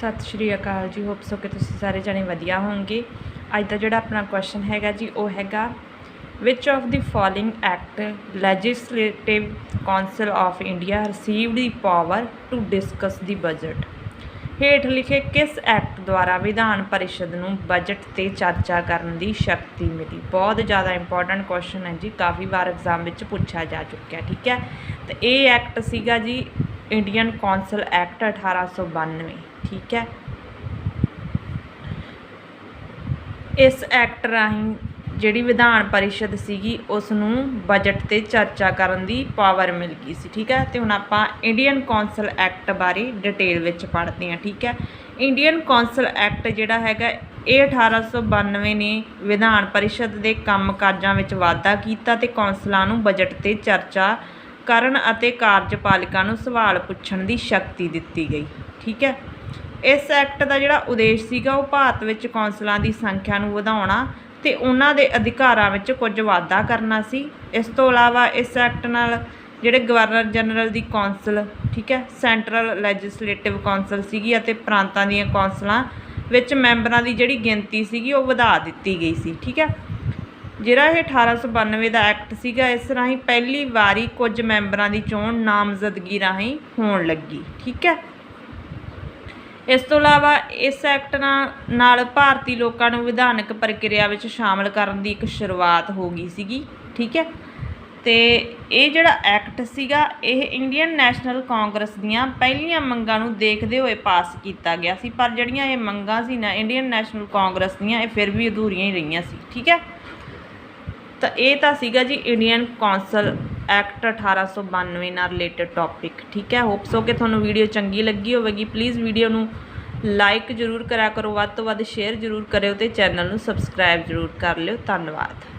ਸਤਿ ਸ਼੍ਰੀ ਅਕਾਲ ਜੀ hope so ਕਿ ਤੁਸੀਂ ਸਾਰੇ ਜਣੇ ਵਧੀਆ ਹੋਵੋਗੇ। ਅੱਜ ਦਾ ਜਿਹੜਾ ਆਪਣਾ ਕੁਐਸਚਨ ਹੈਗਾ ਜੀ, ਉਹ ਹੈਗਾ ਵਿਚ of the following act legislative council of India received the power to discuss the budget ਹੇਠ ਲਿਖੇ ਕਿਸ ਐਕਟ ਦੁਆਰਾ ਵਿਧਾਨ ਪਰਿਸ਼ਦ ਨੂੰ ਬਜਟ ਤੇ ਚਰਚਾ ਕਰਨ ਦੀ ਸ਼ਕਤੀ ਮਿਲੀ? ਬਹੁਤ ਜ਼ਿਆਦਾ ਇੰਪੋਰਟੈਂਟ ਕੁਐਸਚਨ ਹੈ ਜੀ, ਕਾਫੀ ਵਾਰ ਐਗਜ਼ਾਮ ਵਿੱਚ ਪੁੱਛਿਆ ਜਾ ਚੁੱਕਿਆ, ਠੀਕ ਹੈ? ਤੇ ਇਹ ਐਕਟ ਸੀਗਾ ਜੀ ਇੰਡੀਅਨ ਕੌਂਸਲ ਐਕਟ 1892 ਠੀਕ ਹੈ। ਇਸ ਐਕਟ ਰਾਹੀਂ ਜਿਹੜੀ ਵਿਧਾਨ ਪਰਿਸ਼ਦ ਸੀਗੀ ਉਸ ਨੂੰ ਬਜਟ ਤੇ ਚਰਚਾ ਕਰਨ ਦੀ ਪਾਵਰ ਮਿਲ ਗਈ ਸੀ, ਠੀਕ ਹੈ। ਤੇ ਹੁਣ ਆਪਾਂ ਇੰਡੀਅਨ ਕੌਂਸਲ ਐਕਟ ਬਾਰੇ ਡਿਟੇਲ ਵਿੱਚ ਪੜ੍ਹਦੇ ਹਾਂ, ਠੀਕ ਹੈ। ਇੰਡੀਅਨ ਕੌਂਸਲ ਐਕਟ ਜਿਹੜਾ ਹੈਗਾ, ਇਹ 1892 ਨੇ ਵਿਧਾਨ ਪਰਿਸ਼ਦ ਦੇ ਕੰਮ ਕਾਜਾਂ ਵਿੱਚ ਵਾਧਾ ਕੀਤਾ ਤੇ ਕੌਂਸਲਾਂ ਨੂੰ ਬਜਟ ਤੇ ਚਰਚਾ ਕਰਨ ਅਤੇ ਕਾਰਜਪਾਲਿਕਾ ਨੂੰ ਸਵਾਲ ਪੁੱਛਣ ਦੀ ਸ਼ਕਤੀ ਦਿੱਤੀ ਗਈ, ਠੀਕ ਹੈ। ਇਸ ਐਕਟ ਦਾ ਜਿਹੜਾ ਉਦੇਸ਼ ਸੀਗਾ ਉਹ ਭਾਰਤ ਵਿੱਚ ਕੌਂਸਲਾਂ ਦੀ ਸੰਖਿਆ ਨੂੰ ਵਧਾਉਣਾ ਤੇ ਉਹਨਾਂ ਦੇ ਅਧਿਕਾਰਾਂ ਵਿੱਚ ਕੁਝ ਵਾਧਾ ਕਰਨਾ ਸੀ। ਇਸ ਤੋਂ ਇਲਾਵਾ ਇਸ ਐਕਟ ਨਾਲ ਜਿਹੜੇ ਗਵਰਨਰ ਜਨਰਲ ਦੀ ਕੌਂਸਲ, ਠੀਕ ਹੈ, ਸੈਂਟਰਲ ਲੈਜਿਸਲੇਟਿਵ ਕੌਂਸਲ ਸੀਗੀ ਅਤੇ ਪ੍ਰਾਂਤਾਂ ਦੀਆਂ ਕੌਂਸਲਾਂ ਵਿੱਚ ਮੈਂਬਰਾਂ ਦੀ ਜਿਹੜੀ ਗਿਣਤੀ ਸੀਗੀ ਉਹ ਵਧਾ ਦਿੱਤੀ ਗਈ ਸੀ, ਠੀਕ ਹੈ। ਜਿਹੜਾ ਇਹ 1892 ਦਾ ਐਕਟ ਸੀਗਾ, ਇਸ ਰਾਹੀਂ ਪਹਿਲੀ ਵਾਰੀ ਕੁਝ ਮੈਂਬਰਾਂ ਦੀ ਚੋਣ ਨਾਮਜ਼ਦਗੀ ਰਾਹੀਂ ਹੋਣ ਲੱਗੀ, ਠੀਕ ਹੈ। ਇਸ ਤੋਂ ਇਲਾਵਾ ਇਸ ਐਕਟ ਨਾਲ ਨਾਲ ਭਾਰਤੀ ਲੋਕਾਂ ਨੂੰ ਵਿਧਾਨਕ ਪ੍ਰਕਿਰਿਆ ਵਿੱਚ ਸ਼ਾਮਲ ਕਰਨ ਦੀ ਇੱਕ ਸ਼ੁਰੂਆਤ ਹੋ ਗਈ ਸੀਗੀ, ਠੀਕ ਹੈ? ਤੇ ਇਹ ਜਿਹੜਾ ਐਕਟ ਸੀਗਾ, ਇਹ ਇੰਡੀਅਨ ਨੈਸ਼ਨਲ ਕਾਂਗਰਸ ਦੀਆਂ ਪਹਿਲੀਆਂ ਮੰਗਾਂ ਨੂੰ ਦੇਖਦੇ ਹੋਏ ਪਾਸ ਕੀਤਾ ਗਿਆ ਸੀ, ਪਰ ਜਿਹੜੀਆਂ ਇਹ ਮੰਗਾਂ ਸੀ ਨਾ, ਇੰਡੀਅਨ ਨੈਸ਼ਨਲ ਕਾਂਗਰਸ ਦੀਆਂ, ਇਹ ਫਿਰ ਵੀ ਅਧੂਰੀਆਂ ਹੀ ਰਹੀਆਂ ਸੀ, ਠੀਕ ਹੈ? ਤਾਂ ਇਹ ਤਾਂ ਸੀਗਾ ਜੀ ਇੰਡੀਅਨ ਕੌਂਸਲ ਐਕਟ 1892 ਨਾਲ ਰਿਲੇਟਡ ਟੌਪਿਕ ਠੀਕ ਹੈ? ਹੋਪਸ ਹੋ ਕਿ ਤੁਹਾਨੂੰ ਵੀਡੀਓ ਚੰਗੀ ਲੱਗੀ ਹੋਵੇਗੀ। ਪਲੀਜ਼ ਵੀਡੀਓ ਨੂੰ ਲਾਈਕ ਜ਼ਰੂਰ ਕਰਿਆ ਕਰੋ। ਵੱਧ ਤੋਂ ਵੱਧ ਸ਼ੇਅਰ ਜ਼ਰੂਰ ਕਰਿਓ ਤੇ ਚੈਨਲ ਨੂੰ ਸਬਸਕ੍ਰਾਈਬ ਜ਼ਰੂਰ ਕਰ ਲਿਓ। ਧੰਨਵਾਦ।